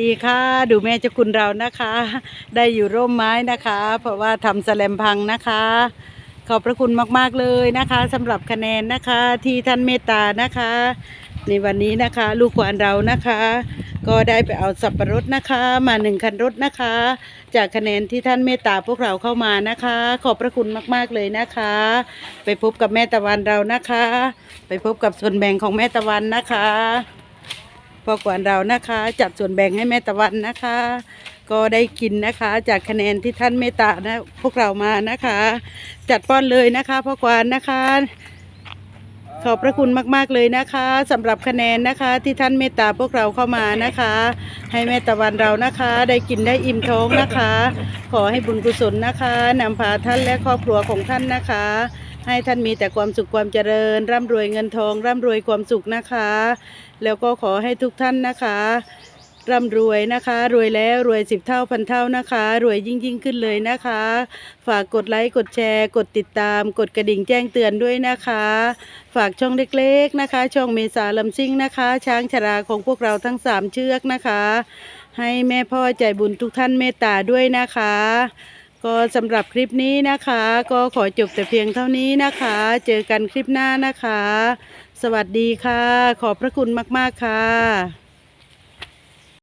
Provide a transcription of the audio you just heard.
ดีค่ะ ดูแม่เจ้าคุณเรานะคะ ได้อยู่ร่มไม้นะคะ เพราะว่าทำแสลมพังนะคะ ขอบพระคุณมากๆเลยนะคะสำหรับคะแนนนะคะที่ท่านเมตตานะคะ ในวันนี้นะคะ ลูกขวานเรานะคะ ก็ได้ไปเอาสับปะรดนะคะ มาหนึ่งคันรถนะคะ จากคะแนนที่ท่านเมตตาพวกเราเข้ามานะคะ ขอบพระคุณมากๆเลยนะคะ ไปพบกับแม่ตะวันเรานะคะ ไปพบกับส่วนแบ่งของแม่ตะวันนะคะ พอกวนเรานะคะ จัดส่วนแบ่งให้แม่ตะวันนะคะ ก็ได้กินนะคะ จากคะแนนที่ท่านเมตตานะพวกเรามานะคะ จัดป้อนเลยนะคะพ่อกวนนะคะ ขอบพระคุณมากๆเลยนะคะสำหรับคะแนนนะคะที่ท่านเมตตาพวกเราเข้ามานะคะ ให้แม่ตะวันเรานะคะ ได้กินได้อิ่มท้องนะคะ ขอให้บุญกุศลนะคะนำพาท่านและครอบครัวของท่านนะคะ ให้ท่านมีแต่ความสุขความเจริญ ร่ำรวยเงินทอง ร่ำรวยความสุขนะคะ แล้วก็ขอให้ทุกท่านนะคะร่ำรวยนะคะ รวยแล้วรวยสิบเท่าพันเท่านะคะ รวยยิ่งยิ่งขึ้นเลยนะคะ ฝากกดไลค์กดแชร์ กดติดตาม กดกระดิ่งแจ้งเตือนด้วยนะคะ ฝากช่องเล็กๆนะคะ ช่องเมษาลำซิ่งนะคะ ช้างชราของพวกเราทั้งสามเชือกนะคะ ให้แม่พ่อใจบุญทุกท่านเมตตาด้วยนะคะ ก็สำหรับคลิปนี้นะคะ ก็ขอจบแต่เพียงเท่านี้นะคะ เจอกันคลิปหน้านะคะ สวัสดีค่ะ ขอบพระคุณมาก ๆ ค่ะ